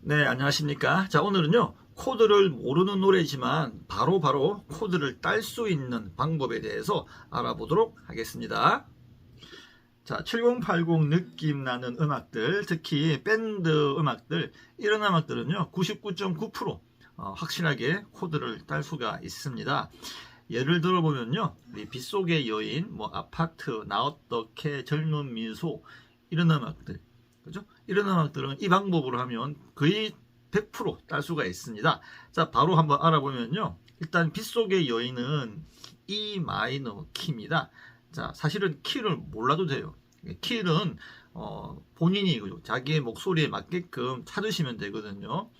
네, 안녕하십니까. 자, 오늘은요, 코드를 모르는 노래지만 바로 바로 코드를 딸 수 있는 방법에 대해서 알아보도록 하겠습니다. 자, 7080 느낌 나는 음악들, 특히 밴드 음악들, 이런 음악들은요, 99.9% 어, 확실하게 코드를 딸 수가 있습니다. 예를 들어보면요, 빗속의 여인, 뭐 아파트, 나 어떻게, 젊은 미소, 이런 음악들, 그죠? 이런 음악들은 이 방법으로 하면 거의 100%딸 수가 있습니다. 자, 바로 한번 알아보면요. 일단 빗속의 여인은 E 마이너 키입니다. 자, 사실은 키를 몰라도 돼요. 키는 어, 본인이 자기의 목소리에 맞게끔 찾으시면 되거든요.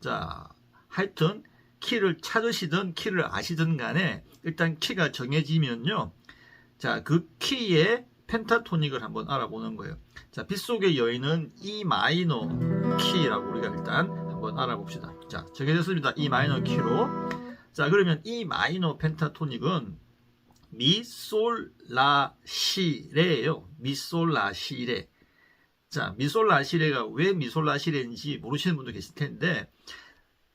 자, 하여튼 키를 찾으시든 키를 아시든 간에 일단 키가 정해지면요. 자, 그 키의 펜타토닉을 한번 알아보는 거예요. 자, 빗속의 여인은 E 마이너 키라고 우리가 일단 한번 알아봅시다. 자, 정해졌습니다. E 마이너 키로. 자, 그러면 E 마이너 펜타토닉은 미, 솔, 라, 시, 레예요. 미, 솔, 라, 시, 레. 자, 미, 솔, 라, 시, 레가 왜 미, 솔, 라, 시, 레인지 모르시는 분도 계실 텐데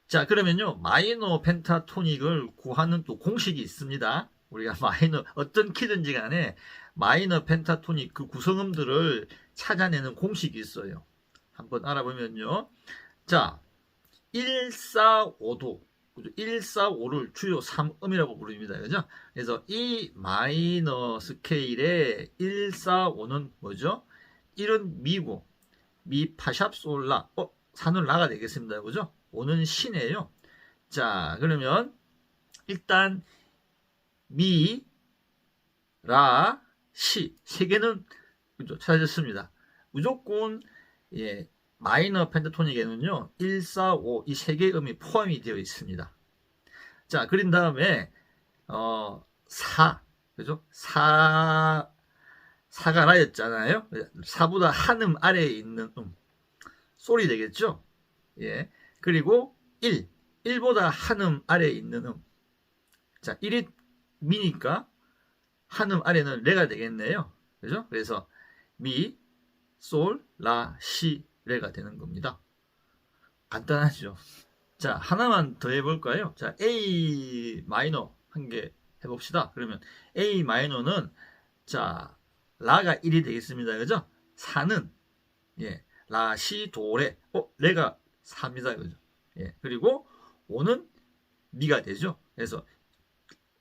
자, 그러면요. 마이너 펜타토닉을 구하는 또 공식이 있습니다. 우리가 마이너 어떤 키든지 간에 마이너 펜타토닉 그 구성음들을 찾아내는 공식이 있어요. 한번 알아보면요. 자, 1, 4, 5도. 1, 4, 5를 주요 3음이라고 부릅니다. 그죠? 그래서 이 마이너 스케일의 1, 4, 5는 뭐죠? 1은 미고, 미, 파샵, 솔라. 어, 4는 라가 되겠습니다. 그죠? 5는 시네요. 자, 그러면 일단 미, 라, 시. 세 개는 그죠? 찾아졌습니다. 무조건 예, 마이너 펜타토닉에는요. 1, 4, 5 이 세 개의 음이 포함이 되어 있습니다. 자, 그린 다음에 어, 4. 그죠? 4 4가 라였잖아요. 4보다 한 음 아래에 있는 음. 소리 되겠죠? 예. 그리고 1. 1보다 한 음 아래에 있는 음. 자, 1이 미니까 한음 아래는 레가 되겠네요. 그죠? 그래서 미, 솔, 라, 시, 레가 되는 겁니다. 간단하죠. 자, 하나만 더 해볼까요? 자, A 마이너 한 개 해봅시다. 그러면 A 마이너는 자, 라가 1이 되겠습니다. 그죠? 4는 예, 라, 시, 도, 레. 어, 레가 4입니다. 그죠? 예. 그리고 5는 미가 되죠. 그래서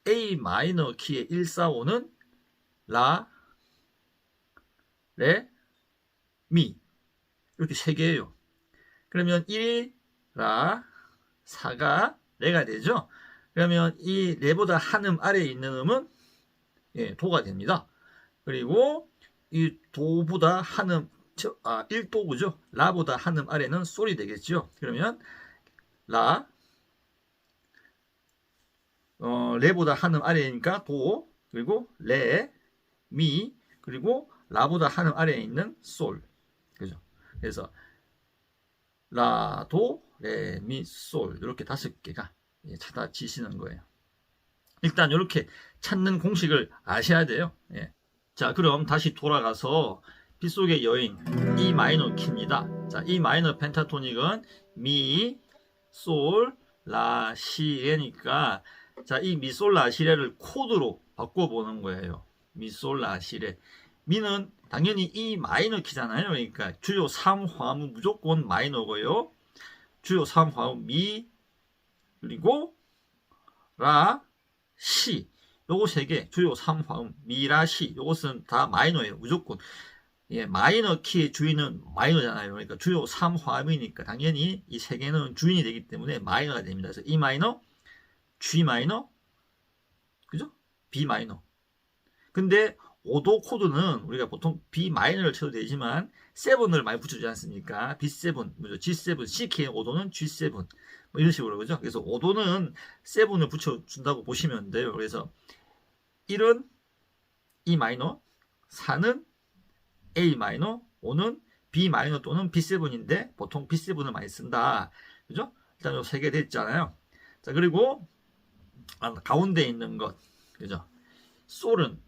A 마이너 키의 1, 4, 5는 라, 레, 미. 이렇게 세 개예요. 그러면 1, 라, 4가 레가 되죠. 그러면 이 레보다 한 음 아래에 있는 음은 예, 도가 됩니다. 그리고 이 도보다 한 음, 아, 1도구죠. 라보다 한 음 아래는 솔이 되겠죠. 그러면 라, 어, 레보다 한 음 아래니까 도, 그리고 레, 미, 그리고 라보다 한 음 아래에 있는 솔. 그죠? 그래서 라, 도, 레, 미, 솔 이렇게 다섯 개가 예, 찾아지시는 거예요. 일단 이렇게 찾는 공식을 아셔야 돼요. 예. 자, 그럼 다시 돌아가서 빗속의 여인 E 마이너 키입니다. 자, E 마이너 펜타토닉은 미, 솔, 라, 시, 레니까 자, 이 미, 솔, 라, 시, 레를 코드로 바꿔보는 거예요. 미, 솔, 라, 시, 레. 미는 당연히 E 마이너 키잖아요. 그러니까 주요 3화음은 무조건 마이너고요. 주요 3화음 미, 그리고 라, 시. 요거 세 개, 주요 3화음 미, 라, 시. 요것은 다 마이너예요. 무조건. 예, 마이너 키의 주인은 마이너잖아요. 그러니까 주요 3화음이니까 당연히 이 세 개는 주인이 되기 때문에 마이너가 됩니다. 그래서 E 마이너, G 마이너, 그죠? B 마이너. 근데 5도 코드는 우리가 보통 B 마이너를 쳐도 되지만 7을 많이 붙여주지 않습니까? B7, 뭐죠? G7, CK 5도는 G7 뭐 이런 식으로 그죠? 그래서 5도는 7을 붙여준다고 보시면 돼요. 그래서 1은 E 마이너, 4는 A 마이너, 5는 B 마이너 또는 B7인데 보통 B7을 많이 쓴다. 그죠? 일단 요세개 됐잖아요. 자, 그리고 아, 가운데 있는 것. 그죠? 솔은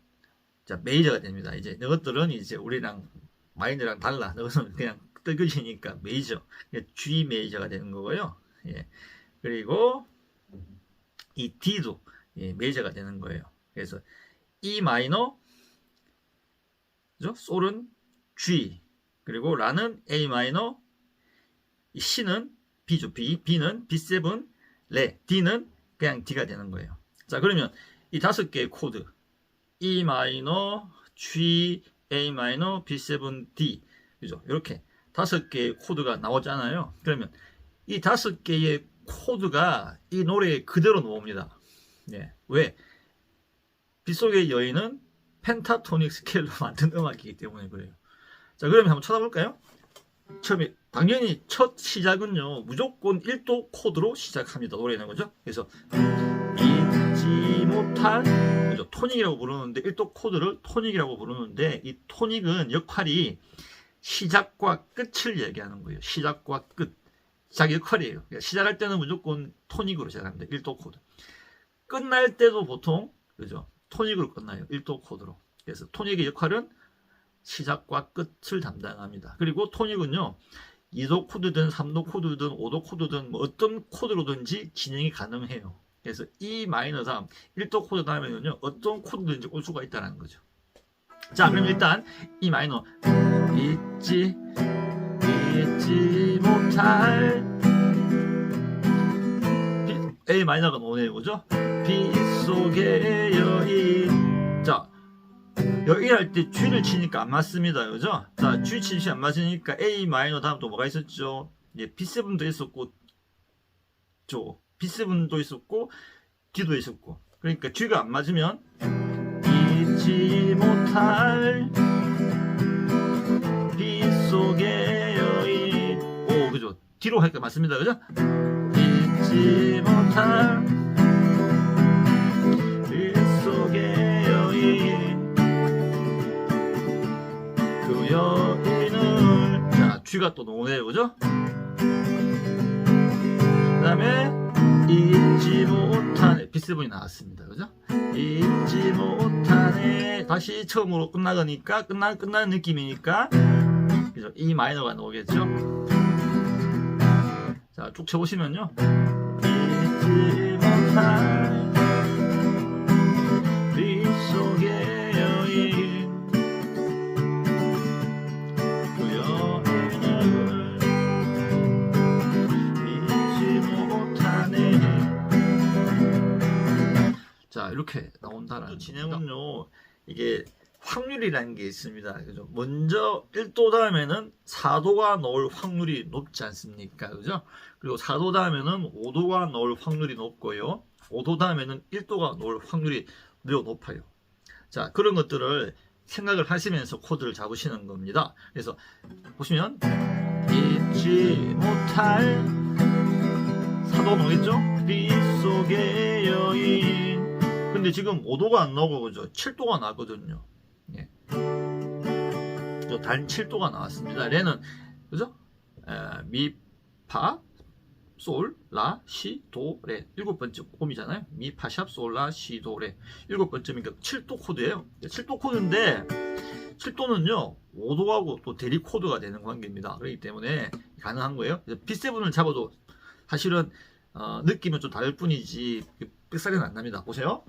자, 메이저가 됩니다. 이제 이것들은 이제 우리랑 마이너랑 달라. 이것은 그냥 탁 긁어지니까 메이저, G 메이저가 되는 거고요. 예. 그리고 이 D도 예, 메이저가 되는 거예요. 그래서 E 마이너, 그죠? 솔은 G, 그리고 라는 A 마이너, 이 C는 B죠. B, B는 B7, 레, D는 그냥 D가 되는 거예요. 자, 그러면 이 다섯 개의 코드 E 마이너, G, A 마이너, B7, D 그죠? 이렇게 다섯 개의 코드가 나오잖아요. 그러면 이 다섯 개의 코드가 이 노래에 그대로 나옵니다. 예. 왜? 빗속의 여인은 펜타토닉 스케일로 만든 음악이기 때문에 그래요. 자, 그러면 한번 쳐다볼까요? 처음에 당연히 첫 시작은요 무조건 1도 코드로 시작합니다. 노래는 거죠? 그래서 잊지 못할 그죠? 토닉이라고 부르는데 1도 코드를 토닉이라고 부르는데 이 토닉은 역할이 시작과 끝을 얘기하는 거예요. 시작과 끝. 자기 역할이에요. 그러니까 시작할 때는 무조건 토닉으로 시작합니다. 1도 코드. 끝날 때도 보통 그죠? 토닉으로 끝나요. 1도 코드로. 그래서 토닉의 역할은 시작과 끝을 담당합니다. 그리고 토닉은요. 2도 코드든 3도 코드든 5도 코드든 뭐 어떤 코드로든지 진행이 가능해요. 그래서 E 마이너 3, 1도 코드 다음에는요. 어떤 코드든지 올 수가 있다는 거죠. 자, 그럼 일단 E 마이너 잊지 잊지 못할 B, A 마이너가 오네요. 그죠? 빗속의 여인 자, 여기 할때 G를 치니까 안 맞습니다. 그죠? 자, G 치시 안 맞으니까 A 마이너 다음 또 뭐가 있었죠? 예, B7도 있었고, 저, B7도 있었고, D도 있었고. 그러니까 G가 안 맞으면, 잊지 못할 B 속의 여인. 오, 그죠? D로 하니까 맞습니다. 그죠? 잊지 못할 자 쥐가 또 노네요 그죠? 그 다음에 잊지 못하네 비스분이 나왔습니다 그죠? 잊지 못하네 다시 처음으로 끝나가니까 끝나 끝나는 느낌이니까 그죠? E 마이너가 나오겠죠? 자 쭉 쳐보시면요 잊지 빗 이렇게 나온다라는 진행은요 이게 확률이라는 게 있습니다. 그죠? 먼저 1도 다음에는 4도가 나올 확률이 높지 않습니까? 그죠? 그리고 4도 다음에는 5도가 나올 확률이 높고요. 5도 다음에는 1도가 나올 확률이 매우 높아요. 자 그런 것들을 생각을 하시면서 코드를 잡으시는 겁니다. 그래서 보시면 잊지 못할 사도 나오겠죠? 빛 속의 여인 근데 지금 5도가 안 나오고 그죠? 7도가 나거든요. 예. 단 7도가 나왔습니다. 레는 그죠? 에, 미, 파, 솔, 라, 시, 도, 레 일곱 번째 꼼이잖아요. 미, 파, 샵, 솔, 라, 시, 도, 레 일곱 번째니까 7도 코드예요. 7도 코드인데 7도는요 5도하고 또 대리 코드가 되는 관계입니다. 그렇기 때문에 가능한 거예요. B7을 잡아도 사실은 어, 느낌은 좀 다를 뿐이지 삑사리는 안 납니다. 보세요.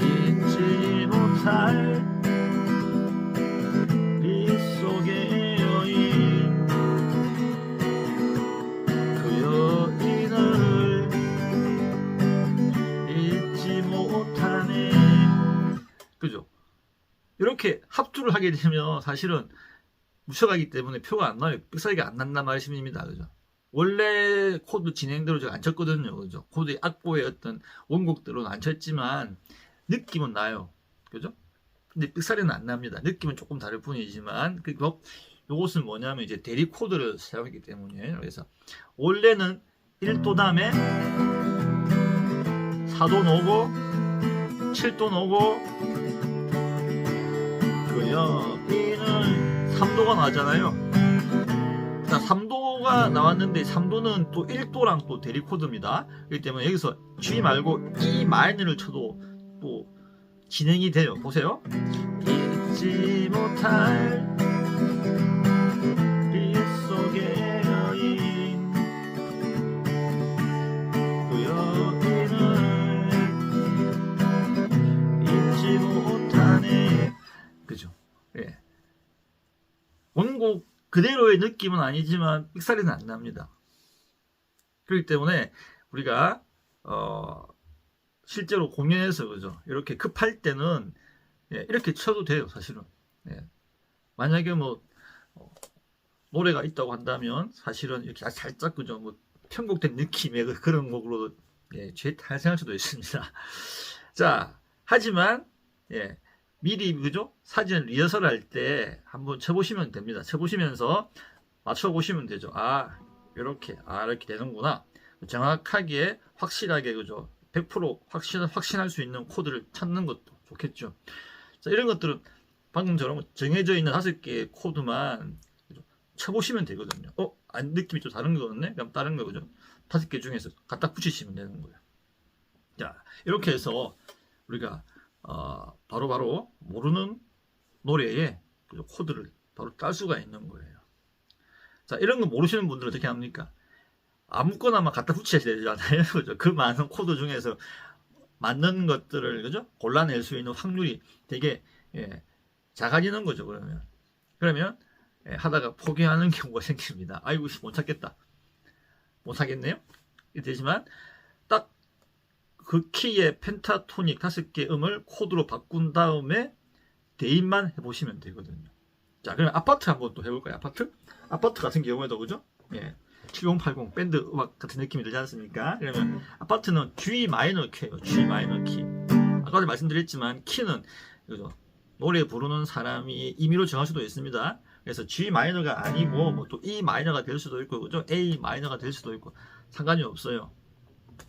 잊지 못할 빛 속의 여인 그 여인을 잊지 못하네 그죠? 이렇게 합주를 하게 되면 사실은 묻혀가기 때문에 표가 안 나요. 삑사리가 안 난단 말씀입니다. 그죠? 원래 코드 진행대로 제가 안 쳤거든요. 그죠? 코드의 악보의 어떤 원곡대로는 안 쳤지만 느낌은 나요. 그죠? 근데 삑사리는 안 납니다. 느낌은 조금 다를 뿐이지만 그 요- 요것은 뭐냐면 이제 대리 코드를 사용하기 때문이에요. 그래서 원래는 1도 다음에 4도 놓고 7도 놓고 그 여인은 3도가 나왔잖아요. 자, 3도 가 나왔는데 3도는 또 1도랑 또 대리 코드입니다. 그렇기 때문에 여기서 G 말고 E 마이너를 쳐도 또 진행이 돼요. 보세요. 잊지 못할 그대로의 느낌은 아니지만 삑사리는 안 납니다. 그렇기 때문에 우리가 어, 실제로 공연에서 그죠 이렇게 급할 때는 예, 이렇게 쳐도 돼요 사실은 예. 만약에 뭐 어, 노래가 있다고 한다면 사실은 이렇게 살짝 그죠 뭐 편곡된 느낌의 그- 그런 곡으로 예, 제 탄생할 수도 있습니다. 자 하지만 예, 미리 그죠 사진 리허설 할 때 한번 쳐보시면 됩니다. 쳐보시면서 맞춰보시면 되죠. 아 이렇게 아 이렇게 되는구나. 정확하게 확실하게 그죠 100% 확신 확신할 수 있는 코드를 찾는 것도 좋겠죠. 자 이런 것들은 방금처럼 정해져 있는 다섯 개의 코드만? 쳐보시면 되거든요. 어? 아, 느낌이 좀 다른 거같네? 그럼 다른 거 그죠? 다섯 개 중에서 갖다 붙이시면 되는 거예요. 자 이렇게 해서 우리가 어, 바로바로 모르는 그죠? 코드를 바로 딸 수가 있는 거예요. 자 이런 거 모르시는 분들은 어떻게 합니까? 아무거나만 갖다 붙여야 되잖아요. 그죠? 그 많은 코드 중에서 맞는 것들을 그죠? 골라낼 수 있는 확률이 되게 예, 작아지는 거죠. 그러면 그러면 예, 하다가 포기하는 경우가 생깁니다. 아이고 씨, 못 찾겠다. 못 하겠네요. 되지만 딱 그 키의 펜타토닉 다섯 개 음을 코드로 바꾼 다음에 대입만 해보시면 되거든요. 자, 그럼 아파트 한번 또 해볼까요? 아파트? 아파트 같은 경우에도 그죠? 예. 7080 밴드 음악 같은 느낌이 들지 않습니까? 그러면 아파트는 G 마이너 키예요. G 마이너 키. 아까도 말씀드렸지만 키는 그죠? 노래 부르는 사람이 임의로 정할 수도 있습니다. 그래서 G 마이너가 아니고 뭐 또 E 마이너가 될 수도 있고 그죠? A 마이너가 될 수도 있고 상관이 없어요.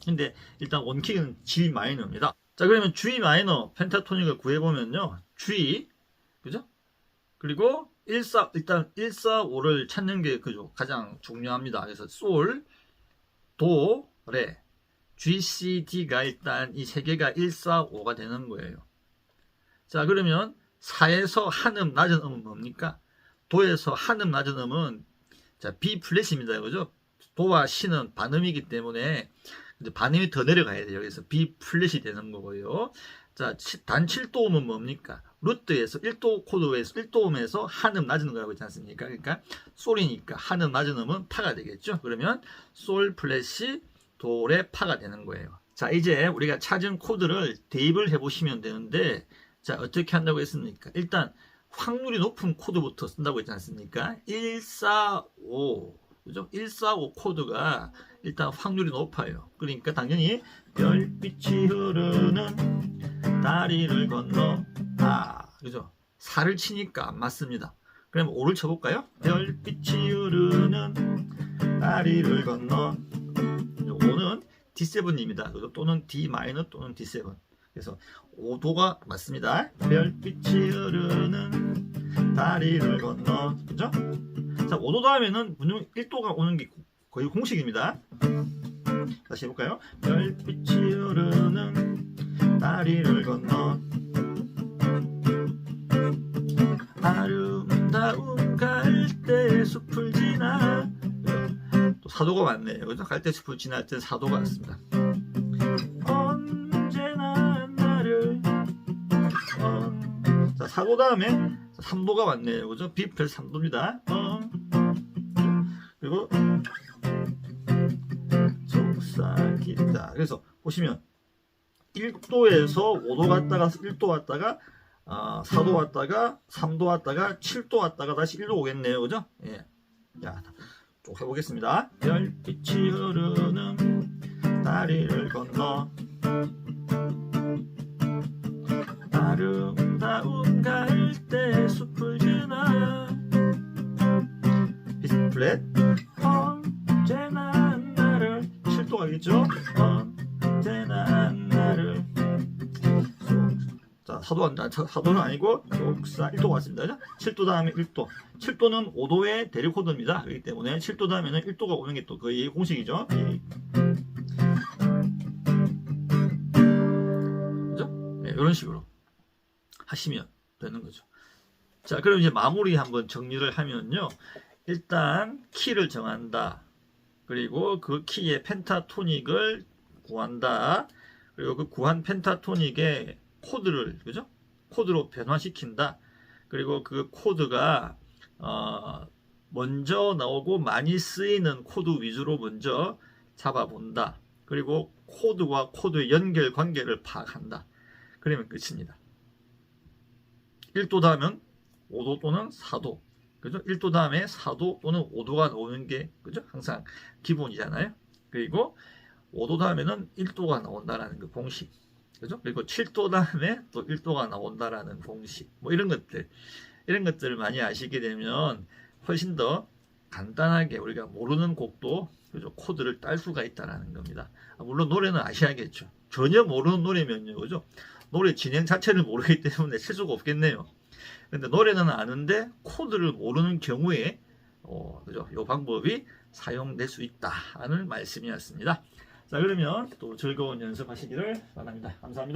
근데 일단 원킥은 G 마이너입니다. 자 그러면 G 마이너 펜타토닉을 구해보면요. G 그죠? 그리고 14 일단 145를 찾는 게 그죠 가장 중요합니다. 그래서 솔, 도, 레, G, C, D가 일단 이 세 개가 145가 되는 거예요. 자 그러면 4에서 한음 낮은 음은 뭡니까? 도에서 한음 낮은 음은 자 B 플랫입니다. 그죠? 도와 C는 반음이기 때문에 이제 반음이 더 내려가야 돼요. 그래서 B 플랫이 되는 거고요. 자, 치- 단 7도음은 뭡니까? 루트에서 1도 코드에서 1도음에서 한음 낮은 거라고 있지 않습니까? 그러니까 솔이니까 한음 낮은 음은 파가 되겠죠. 그러면 솔 플랫이 도레 파가 되는 거예요. 자, 이제 우리가 찾은 코드를 대입을 해 보시면 되는데 자, 어떻게 한다고 했습니까? 일단 확률이 높은 코드부터 쓴다고 했지 않습니까? 145 그죠? 145 코드가 일단 확률이 높아요. 그러니까 당연히 별빛이 흐르는 다리를 건너 아 그죠? 4를 치니까 안 맞습니다. 그럼 5를 쳐볼까요? 별빛이 흐르는 다리를 건너 5는 D7입니다. 그죠? 또는 D 또는 D7. 그래서 5도가 맞습니다. 별빛이 흐르는 다리를 건너 그죠? 자 5도 다음에는 분명 1도가 오는 게 거의 공식입니다. 다시 해볼까요? 별빛이 흐르는 다리를 건너 아름다운 갈대 숲을 지나 또 사도가 맞네요. 그죠? 갈대 숲을 지날 때 사도가 왔습니다. 언제나 나를 어. 자 사도 다음에 3도가 왔네요. 그죠? 플랫 3도입니다. 어. 그리고 속삭이다. 그래서 보시면 1도에서 5도 갔다가 1도 왔다가 아, 4도 왔다가 3도 왔다가 7도 왔다가 다시 1도 오겠네요. 그죠? 예. 자, 쭉 해보겠습니다. 별빛이 흐르는 다리를 건너 아름다운 갈대 숲을 지나 플랫 언제나 나를 7도 가겠죠? 언제나 나를 자, 사도 안, 사- 사도는 아니고 속사 1도 왔습니다. 7도 다음에 1도. 7도는 5도의 대륙 코드입니다. 그렇기 때문에 7도 다음에는 1도가 오는 게 또 거의 공식이죠. 예. 그죠? 네, 이런 식으로 하시면 되는 거죠. 자, 그럼 이제 마무리 한번 정리를 하면요. 일단 키를 정한다. 그리고 그 키의 펜타토닉을 구한다. 그리고 그 구한 펜타토닉의 코드를 그죠? 코드로 변화시킨다. 그리고 그 코드가 어, 먼저 나오고 많이 쓰이는 코드 위주로 먼저 잡아본다. 그리고 코드와 코드의 연결 관계를 파악한다. 그러면 끝입니다. 1도 다음은 5도 또는 4도. 그죠? 1도 다음에 4도 또는 5도가 나오는 게 그죠? 항상 기본이잖아요. 그리고 5도 다음에는 1도가 나온다라는 그 공식. 그죠? 그리고 7도 다음에 또 1도가 나온다라는 공식. 뭐 이런 것들. 이런 것들을 많이 아시게 되면 훨씬 더 간단하게 우리가 모르는 곡도 그죠? 코드를 딸 수가 있다라는 겁니다. 아, 물론 노래는 아셔야겠죠. 전혀 모르는 노래면요. 그죠? 노래 진행 자체를 모르기 때문에 칠 수가 없겠네요. 근데 노래는 아는데 코드를 모르는 경우에 어, 그죠? 이 방법이 사용될 수 있다는 말씀이었습니다. 자, 그러면 또 즐거운 연습하시기를 바랍니다. 감사합니다.